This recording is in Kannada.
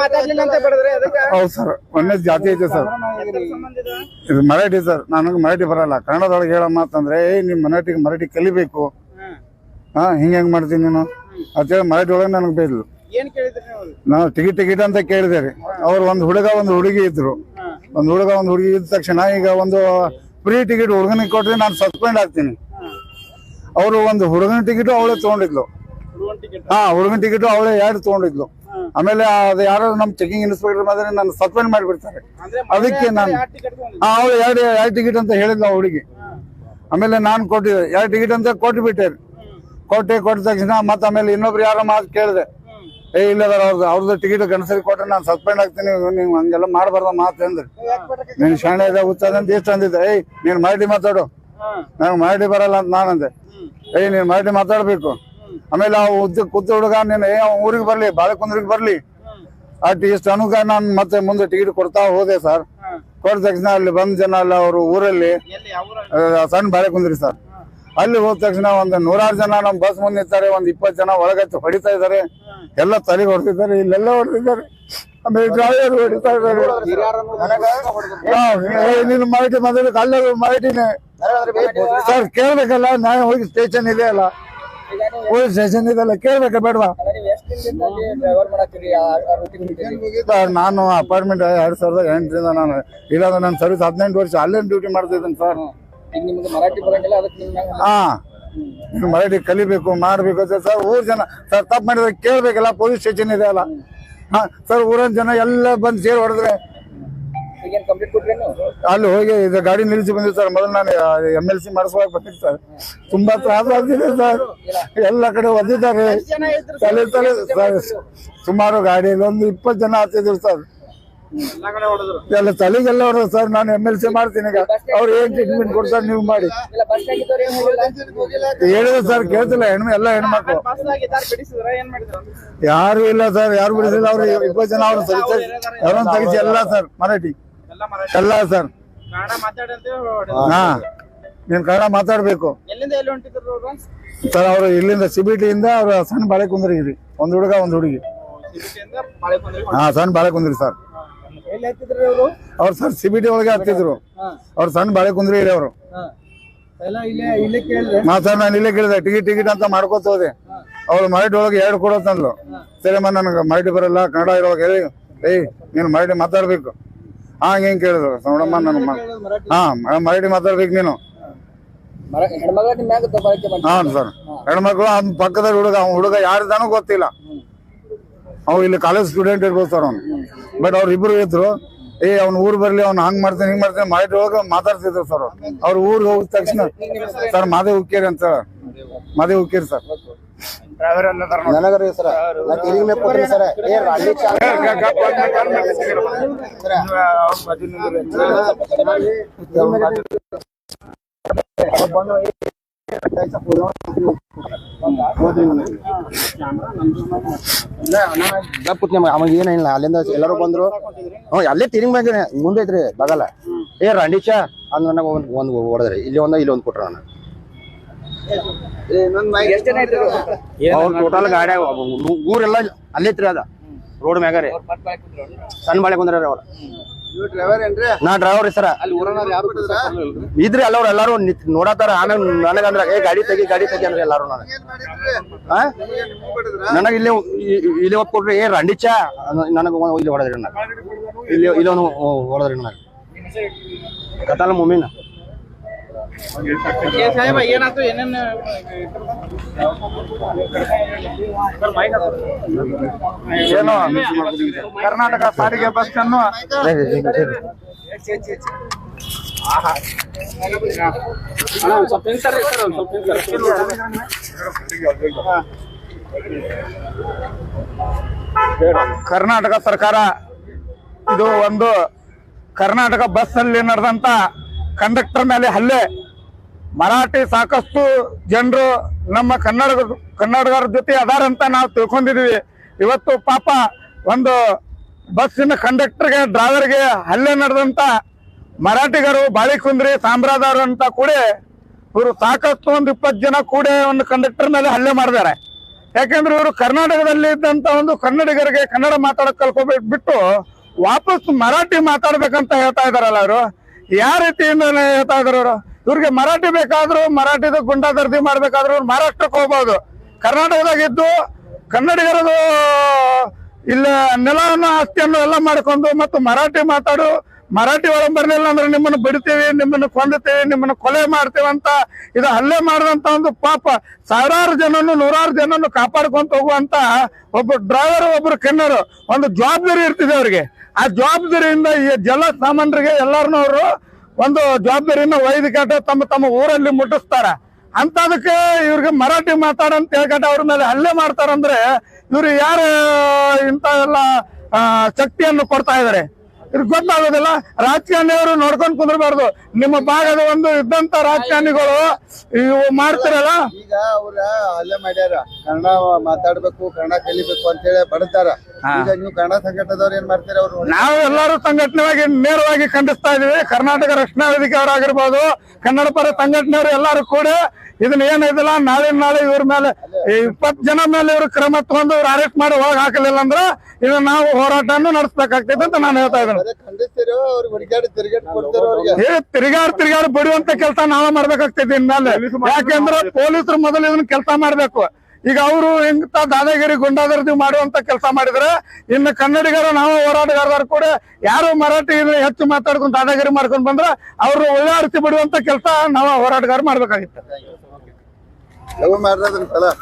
ಮಾತಾಡ್ಲಿಲ್ಲ ಅಂತ ಬಿಡಿದ್ರಿ ಅದಕ್ಕೆ ಹೌದು ಸರ್ ಒಂದೇ ಜಾತಿ ಐತೆ ಸರ್. ಇದು ಮರಾಠಿ ಸರ್ ನನಗೆ ಮರಾಠಿ ಬರಲ್ಲ. ಕನ್ನಡದೊಳಗೆ ಹೇಳೋ ಮಾತಂದ್ರೆ ಏ ನಿಮ್ ಮರಾಠಿಗೆ ಮರಾಠಿ ಕಲಿಬೇಕು. ಹಾ ಹಿಂಗ ಹೆಂಗ್ ಮಾಡ್ತೀನಿ ನೀನು? ಅಂತೇಳಿ ಮರಾಠಿ ಒಳಗೆ ನನಗೆ ಬೈದ್ಲು. ಏನ್ ಕೇಳಿದ್ರಿ ನೀವು? ನಾವು ಟಿಕೆಟ್ ಟಿಕೆಟ್ ಅಂತ ಕೇಳಿದೆ ರೀ. ಅವ್ರು ಒಂದು ಹುಡುಗ ಒಂದು ಹುಡುಗಿ ಇದ್ರು. ಒಂದು ಹುಡುಗ ಒಂದು ಹುಡುಗಿ ಇದ್ದ ತಕ್ಷಣ ಈಗ ಒಂದು ಫ್ರೀ ಟಿಕೆಟ್ ಹುಡುಗನಿಗೆ ಕೊಟ್ರೆ ನಾನು ಸಸ್ಪೆಂಡ್ ಆಗ್ತೀನಿ. ಅವರು ಒಂದು ಹುಡುಗನ ಟಿಕೆಟ್ ಅವಳೇ ತಗೊಂಡಿದ್ಲು. ಹಾ ಹುಡುಗನ ಟಿಕೆಟ್ ಅವಳೇ ಎರಡು ತಗೊಂಡಿದ್ಲು. ಆಮೇಲೆ ಅದು ಯಾರು ನಮ್ ಚೆಕಿಂಗ್ ಇನ್ಸ್ಪೆಕ್ಟರ್ ಮಾತ್ರ ನಾನು ಸಸ್ಪೆಂಡ್ ಮಾಡಿಬಿಡ್ತಾರೆ. ಅದಕ್ಕೆ ನಾನು ಹಾ ಅವಳು ಎರಡು ಎರಡು ಟಿಕೆಟ್ ಅಂತ ಹೇಳಿದ್ಲು ಆ ಹುಡುಗಿ. ಆಮೇಲೆ ನಾನು ಕೊಟ್ಟಿದ್ದೆ ಎರಡು ಟಿಕೆಟ್ ಅಂತ ಕೊಟ್ಟು ಬಿಟ್ಟೆ. ಕೊಟ್ಟೆ ಕೊಟ್ಟ ತಕ್ಷಣ ಮತ್ತೆ ಆಮೇಲೆ ಇನ್ನೊಬ್ರು ಯಾರೋ ಮಾತು ಕೇಳಿದೆ. ಏ ಇಲ್ಲ ಅವ್ರದ್ದು ಅವ್ರದ್ದು ಟಿಕೆಟ್ ಗಣಸರಿ ಕೊಟ್ರೆ ನಾನು ಸಸ್ಪೆಂಡ್ ಆಗ್ತೀನಿ ನೀವು ಹಂಗೆಲ್ಲ ಮಾಡಬಾರ್ದ ಮಾತು ಅಂದ್ರೆ. ನೀನು ಶಾಣೆ ಇದೆ ಹುಚ್ಚದ ಅಂತ ಎಷ್ಟು ಅಂದಿದ್ದೆ. ಏಯ್ ನೀನು ಮಾಡಿ ಮಾತಾಡು. ನಂಗೆ ಮಾಡಿ ಬರಲ್ಲ ಅಂತ ನಾನಂದೆ. ಏಯ್ ನೀನ್ ಮಾಡಿ ಮಾತಾಡ್ಬೇಕು. ಆಮೇಲೆ ಆ ಉದ್ದ ಕೂತ ಹುಡುಗ ನೀನ್ ಏ ಊರಿಗೆ ಬರ್ಲಿ ಬಾಳೆಕುಂದ್ರಿಗೆ ಬರ್ಲಿ. ಅಟ್ ಇಷ್ಟು ಅನುಗ ನಾನು ಮತ್ತೆ ಮುಂದೆ ಟಿಕೆಟ್ ಕೊಡ್ತಾ ಹೋದೆ ಸರ್ ಕೊಟ್ಟ ತಕ್ಷಣ ಅಲ್ಲಿ ಬಂದ ಜನ ಅಲ್ಲ ಅವರು ಊರಲ್ಲಿ ಸಣ್ಣ ಬಾಳೆಕುಂದ್ರಿ ಸರ್ ಅಲ್ಲಿ ಹೋದ ತಕ್ಷಣ ಒಂದು ನೂರಾರು ಜನ ನಮ್ಮ ಬಸ್ ಮುಂದೆ ನಿಂತಾರೆ ಒಂದ್ ಇಪ್ಪತ್ತು ಜನ ಒಳಗತ್ತು ಹೊಡಿತಾ ಇದ್ದಾರೆ. ಎಲ್ಲ ತಲೆಗೆ ಹೊಡೆದಿದ್ದಾರೆ, ಇಲ್ಲೆಲ್ಲ ಹೊಡೆದಿದ್ದಾರೆ. ಆಮೇಲೆ ಹೊಡಿತಾ ಇದ್ದಾರೆ. ನೀನು ಮಾಹಿತಿ ಮೊದಲು ಅಲ್ಲೇ ಮಾಹಿತಿನೇ. ಸರ್, ಕೇಳ್ಬೇಕಲ್ಲ, ನಾನು ಹೋಗಿ ಸ್ಟೇಷನ್ ಇದೆ ಅಲ್ಲ. ಪೊಲೀಸ್ ಸ್ಟೇಷನ್ ಇದೆಲ್ಲ ಕೇಳ್ಬೇಕ ಬೇಡವಾ? ಸರ್, ನಾನು ಅಪಾರ್ಟ್ಮೆಂಟ್ ಎರಡ್ ಸಾವಿರದ ಎಂಟರಿಂದ ನಾನು ಇಲ್ಲಾಂದ್ರೆ ನನ್ನ ಸರ್ವಿಸ್ ಹದಿನೆಂಟು ವರ್ಷ ಅಲ್ಲೇ ಡ್ಯೂಟಿ ಮಾಡ್ತಿದ್ದೀನಿ ಸರ್. ಈಗ ನಿಮ್ಗೆ ಮರಾಠಿ ಬರಂಗಿಲ್ಲ ಅದಕ್ಕೆ ನಿಮ್ಗೆ ಹಾ. ಮರಾಠಿ ಕಲಿಬೇಕು ಮಾಡ್ಬೇಕು ಅಂತ ಸರ್ ಊರ್ ಜನ ಸರ್ ತಪ್ಪು ಮಾಡಿದ್ರೆ ಕೇಳ್ಬೇಕಲ್ಲ ಪೊಲೀಸ್ ಸ್ಟೇಷನ್ ಇದೆ ಅಲ್ಲ. ಹಾ ಸರ್ ಊರಿನ ಜನ ಎಲ್ಲ ಬಂದು ಸೇರಿ ಹೊಡೆದ್ರೆ. ಈಗೇನ್ ಕಂಪ್ಲೀಟ್ ಕೊಟ್ರೇನು ಅಲ್ಲಿ ಹೋಗಿ ಇದು ಗಾಡಿ ನಿಲ್ಲಿಸಿ ಬಂದಿದ್ದೆ ಸರ್ ಮೊದಲು ನಾನು ಎಂ ಎಲ್ ಸಿ ಮಾಡಿಸುವಾಗ ಬಂದಿದ್ದು ಸರ್. ತುಂಬಾ ತ್ರಾಸ ಆಗ್ತಿದೆ ಸರ್. ಎಲ್ಲ ಕಡೆ ಒದ್ದಿದ್ದಾರೆ. ತಲೆ ತಲೆ ಸರ್, ಸುಮಾರು ಗಾಡಿಯಲ್ಲಿ ಒಂದು ಇಪ್ಪತ್ತು ಜನ ಆಗ್ತಿದ್ರು ಸರ್. ಎಲ್ಲಾ ತಲೆಗೆಲ್ಲ ಹೊಡೆದ್ರು ಸರ್ ನಾನು ಎಂ ಎಲ್ ಸಿ ಮಾಡ್ತೀನಿ ಈಗ. ಅವ್ರು ಏನ್ ಟ್ರೀಟ್ಮೆಂಟ್ ಕೊಡ್ತಾರೆ ನೀವು ಮಾಡಿ. ಹೇಳಿದ್ರೆ ಸರ್ ಕೇಳ್ತಿಲ್ಲ ಹೆಣ್ಮ ಎಲ್ಲ ಹೆಣ್ಮಕ್ಳು ಯಾರು ಇಲ್ಲ ಸರ್ ಯಾರು ಬಿಡಿಸಿಲ್ಲ ಅವ್ರು ಇಪ್ಪತ್ತು ಜನ ಅವ್ರು ಸರಿ ತೆಗಿಸಿ ಎಲ್ಲ ಸರ್ ಮರಾಠಿ. ಎಲ್ಲ ಸರ್. ಹಾ. ನೀನ್ ಕನ್ನಡ ಮಾತಾಡ್ಬೇಕು. ಸರ್ ಅವ್ರು ಇಲ್ಲಿಂದ ಸಿಬಿಟಿಯಿಂದ ಅವ್ರು ಸಣ್ಣ ಬಾಳೆ ಕುಂದ್ರಿಗಿರಿ. ಒಂದ್ ಹುಡುಗ ಒಂದ್ ಹುಡುಗಿ. ಹಾ ಸಣ್ಣ ಬಾಳೆ ಕುಂದ್ರಿ ಸರ್. ಅವರು? ಅವ್ರು ಸರ್ ಸಿಬಿಟಿ ಒಳಗೆ ಹತ್ತಿದ್ರು ಅವ್ರು ಸಣ್ಣ ಬಾಳೆ ಕುಂದ್ರಿ ಅವರು. ಇಲ್ಲೇ ಕೇಳಿದ್ರೆ? ಹಾ ಸರ್ ನಾನು ಇಲ್ಲೇ ಕೇಳಿದೆ. ಟಿಕೆಟ್ ಟಿಕೆಟ್ ಅಂತ ಮಾಡ್ಕೋತ ಹೋದೆ. ಅವ್ರು ಮರಾಠಿ ಒಳಗೆ ಎರಡು ಕೊಡೋತಂದ್ಲು ಸರಿಯಮ್ಮ ನನಗೆ ಮರಾಠಿ ಬರಲ್ಲ ಕನ್ನಡ ಇರೋವಾಗ ಹೇಳಿ ಏಯ್ ನೀನು ಮರಾಠಿ ಮಾತಾಡ್ಬೇಕು. ಹಾ ಹಿಂಗ್ ಕೇಳಿದ್ರು. ನೋಡಮ್ಮ ನನ್ನ ಮ- ಹಾ ಮರಾಠಿ ಮಾತಾಡ್ಬೇಕು ನೀನು. ಹಾ ಸರ್. ಹೆಣ್ಮಕ್ಳು ಅವ್ನ ಪಕ್ಕದ ಹುಡುಗ ಅವ್ನ ಹುಡುಗ ಯಾರ್ದಾನು ಗೊತ್ತಿಲ್ಲ. ಅವ್ ಇಲ್ಲಿ ಕಾಲೇಜ್ ಸ್ಟೂಡೆಂಟ್ ಇರ್ಬೋದು ಸರ್ ಅವ್ನು ಬಟ್ ಅವ್ರ ಇಬ್ರು ಇದ್ರು ಏ ಅವ್ನ ಊರ್ ಬರ್ಲಿ ಅವ್ನು ಹಂಗ್ ಮಾಡ್ತಾನೆ ಹಿಂಗ್ ಮಾಡ್ತಾನೆ ಮಾಡಿ ಹೋಗ ಮಾತಾಡ್ತಿದ್ರು ಸರ್ ಅವ್ರ ಊರ್ ಹೋಗಿದ ತಕ್ಷಣ ಸರ್ ಮಾದೇ ಉಕ್ಕೇರಿ ಅಂತ ಮಾದೇ ಉಕ್ಕೇರಿ ಸರ್ ಸರ ಅವಾಗ ಏನಿಲ್ಲ ಅಲ್ಲಿಂದ ಎಲ್ಲರೂ ಬಂದ್ರು. ಹ್ಞೂ, ಅಲ್ಲೇ ತಿರುಗಿ ಬಂದ್ರೆ ಮುಂದೆ ಐತ್ರಿ ಬಗಲ. ಏ ರಂಡಿಚಾ ಅಂದ್ ನನಗೆ ಒಂದ್, ಒಂದು ಹೊಡೆದ್ರಿ ಇಲ್ಲಿ ಒಂದ, ಇಲ್ಲಿ ಒಂದ್ ಕೊಟ್ರ ನಾನು. ಅವ್ರು ಟೋಟಲ್ ಗಾಡಿ ಊರೆಲ್ಲ ಅಲ್ಲೇ ಐತ್ರಿ ಅದ. ರೋಡ್ ಮ್ಯಾಗ ರೀ. ಸಣ್ಣ ಬಾಳೆ ಕುಂದ್ರ ಅವ್ರ. ನಾ ಡ್ರೈವರ್ ರೀ ಸರ. ಇದ್ರಿ ಎಲ್ಲವ್ರು ಎಲ್ಲಾರು ನೋಡತಾರ ಆಮೇಲೆ ನನಗಂದ್ರ ಏ ಗಾಡಿ ತೆಗಿ ಗಾಡಿ ತೆಗಿ ಅಂದ್ರೆ ಎಲ್ಲಾರು ನಾನು ಆ? ನನಗ ಇಲ್ಲಿ ಇಲ್ಲಿ ಕೊಟ್ರಿ ಏ ರಂಡಿಚ ನನಗ ಇಲ್ಲಿ ಹೊಡೆದ್ರಿ ನನಗೆ. ಇಲ್ಲಿ ಇಲ್ಲಿ ಒಂದು ಹೊಡೆದ್ರಿ ನನಗ. ಕತಾಲ ಮುಮಿನ. ಏ ಏನು ಕರ್ನಾಟಕ ಸಾರಿಗೆ ಬಸ್ ಅನ್ನು. ಕರ್ನಾಟಕ ಸರ್ಕಾರ, ಇದು ಒಂದು ಕರ್ನಾಟಕ ಬಸ್ ಅಲ್ಲಿ ನಡೆದಂತ ಕಂಡಕ್ಟರ್ ಮೇಲೆ ಹಲ್ಲೆ ಮರಾಠಿ ಸಾಕಷ್ಟು ಜನರು ನಮ್ಮ ಕನ್ನಡ ಕನ್ನಡಗರ ಜೊತೆ ಅದಾರಂತ ನಾವು ತಿಳ್ಕೊಂಡಿದೀವಿ. ಇವತ್ತು ಪಾಪ ಒಂದು ಬಸ್ಸಿನ ಕಂಡಕ್ಟರ್ಗೆ, ಡ್ರೈವರ್ಗೆ ಹಲ್ಲೆ ನಡೆದಂತ ಮರಾಠಿಗರು ಬಾಳಿಕುಂದ್ರಿ ಸಾಂಬ್ರಾದಾರು ಅಂತ ಕೂಡ ಇವರು ಸಾಕಷ್ಟು ಒಂದು ಇಪ್ಪತ್ತು ಜನ ಕೂಡ ಒಂದು ಕಂಡಕ್ಟರ್ ಮೇಲೆ ಹಲ್ಲೆ ಮಾಡಿದ್ದಾರೆ. ಯಾಕೆಂದ್ರೆ ಇವರು ಕರ್ನಾಟಕದಲ್ಲಿ ಇದ್ದಂತ ಒಂದು ಕನ್ನಡಿಗರಿಗೆ ಕನ್ನಡ ಮಾತಾಡಕ್ ಕಲ್ಕೋಬೇಕು ಬಿಟ್ಟು ವಾಪಸ್ ಮರಾಠಿ ಮಾತಾಡ್ಬೇಕಂತ ಹೇಳ್ತಾ ಇದಾರಲ್ಲ ಅವರು ಯಾವ ರೀತಿಯಿಂದ ಹೇಳ್ತಾ ಇದಾರೆ ಅವರು ಇವ್ರಿಗೆ ಮರಾಠಿ ಬೇಕಾದ್ರೂ, ಮರಾಠಿದ ಗುಂಡಾದರ್ದಿ ಮಾಡ್ಬೇಕಾದ್ರೂ ಮಹಾರಾಷ್ಟ್ರಕ್ಕೆ ಹೋಗ್ಬೋದು. ಕರ್ನಾಟಕದಾಗಿದ್ದು ಕನ್ನಡಿಗರದು, ಇಲ್ಲ ನೆಲವನ್ನು ಆಸ್ತಿಯನ್ನು ಎಲ್ಲ ಮಾಡ್ಕೊಂಡು ಮತ್ತು ಮರಾಠಿ ಮಾತಾಡು, ಮರಾಠಿ ಒಳಗೆ ಬರಲಿಲ್ಲ ಅಂದ್ರೆ ನಿಮ್ಮನ್ನು ಬಿಡ್ತೀವಿ, ನಿಮ್ಮನ್ನು ಕೊಂದುತ್ತೀವಿ ನಿಮ್ಮನ್ನು ಕೊಲೆ ಮಾಡ್ತೀವಿ ಅಂತ ಇದು ಹಲ್ಲೆ ಮಾಡಿದಂತ ಒಂದು ಪಾಪ. ಸಾವಿರಾರು ಜನನು ನೂರಾರು ಜನನು ಕಾಪಾಡ್ಕೊಂತ ಹೋಗುವಂತ ಒಬ್ಬ ಡ್ರೈವರ್ ಒಬ್ರು ಕೆನ್ನರು, ಒಂದು ಜವಾಬ್ದಾರಿ ಇರ್ತಿದೆ ಅವ್ರಿಗೆ. ಆ ಜವಾಬ್ದಾರಿಯಿಂದ ಈ ಜಲ ಸಾಮಾನ್ಯರಿಗೆ ಎಲ್ಲಾರನ್ನೂ ಅವರು ಒಂದು ಜವಾಬ್ದಾರಿಯನ್ನು ವೈದ್ಯಕಟ ತಮ್ಮ ತಮ್ಮ ಊರಲ್ಲಿ ಮುಟ್ಟಿಸ್ತಾರ. ಅಂತದಕ್ಕೆ ಇವ್ರಿಗೆ ಮರಾಠಿ ಮಾತಾಡಂತ ಹೇಳ್ಕಟ ಅವ್ರ ಮೇಲೆ ಹಲ್ಲೆ ಮಾಡ್ತಾರಂದ್ರೆ ಇವ್ರು ಯಾರು ಇಂಥ ಎಲ್ಲ ಶಕ್ತಿಯನ್ನು ಕೊಡ್ತಾ ಇದಾರೆ ಗೊತ್ತಾಗೋದಿಲ್ಲ. ರಾಜಕಾರಣಿಯವರು ನೋಡ್ಕೊಂಡ್ ಕುಂದ್ರಬಾರ್ದು. ನಿಮ್ಮ ಭಾಗದ ಒಂದು ಇದ್ದಂತ ರಾಜಕಾರಣಿಗಳು ಇವು ಮಾಡ್ತಾರಲ್ಲ? ಈಗ ಅವ್ರ ಹಲ್ಲೆ ಮಾಡ್ಯಾರ. ಕನ್ನಡ ಮಾತಾಡ್ಬೇಕು ಕನ್ನಡ ಕಲಿಬೇಕು ಅಂತೇಳಿ ಬಡತಾರ. ಈಗ ನೀವು ಕನ್ನಡ ಸಂಘಟನೆದವ್ರು ಏನ್ ಮಾಡ್ತೀರ ಅವ್ರು? ನಾವು ಎಲ್ಲರೂ ಸಂಘಟನೆವಾಗಿ ನೇರವಾಗಿ ಖಂಡಿಸ್ತಾ ಇದೀವಿ. ಕರ್ನಾಟಕ ರಕ್ಷಣಾ ವೇದಿಕೆ ಅವರಾಗಿರ್ಬೋದು. ಕನ್ನಡ ಪರ ಸಂಘಟನೆಯವರು ಎಲ್ಲರೂ ಕೂಡ ಇದನ್ನ ಏನಿದಿಲ್ಲ ನಾಳೆ ನಾಳೆ ಇವ್ರ ಮೇಲೆ ಇಪ್ಪತ್ ಜನ ಮೇಲೆ ಇವ್ರ ಕ್ರಮ ತಗೊಂಡು ಇವ್ರು ಅರೆಸ್ಟ್ ಮಾಡಿ ಒಳಗ್ ಹಾಕಲಿಲ್ಲ ಅಂದ್ರೆ ಇದನ್ನ ನಾವು ಹೋರಾಟವನ್ನು ನಡೆಸಬೇಕಾಗ್ತೈತೆ ಅಂತ ನಾನು ಹೇಳ್ತಾ ಇದ್ದೇನೆ. ಏ ತಿರುಗಾಡ್ ತಿರುಗಾಡ್ ಬಡಿಯುವಂತ ಕೆಲಸ ನಾವೇ ಮಾಡ್ಬೇಕಾಗ್ತೈತಿ ಇನ್ಮೇಲೆ. ಯಾಕೆಂದ್ರೆ ಪೊಲೀಸರು ಮೊದಲು ಇದನ್ನ ಕೆಲಸ ಮಾಡ್ಬೇಕು. ಈಗ ಅವರು ಇಂತ ದಾದಾಗಿರಿ ಗುಂಡಾಗರ್ದಿ ಮಾಡುವಂತ ಕೆಲಸ ಮಾಡಿದ್ರೆ ಇನ್ನು ಕನ್ನಡಿಗರ ನಾವು ಹೋರಾಟಗಾರರು ಕೂಡ ಯಾರು ಮರಾಠಿ ಇದ್ರೆ ಹೆಚ್ಚು ಮಾತಾಡ್ಕೊಂಡು ದಾದಾಗಿರಿ ಮಾಡ್ಕೊಂಡು ಬಂದ್ರೆ ಅವ್ರು ಒಳ್ಳೆ ಬಿಡುವಂತ ಕೆಲಸ ನಾವು ಹೋರಾಟಗಾರ ಮಾಡ್ಬೇಕಾಗಿತ್ತು. Levo merdedim falan.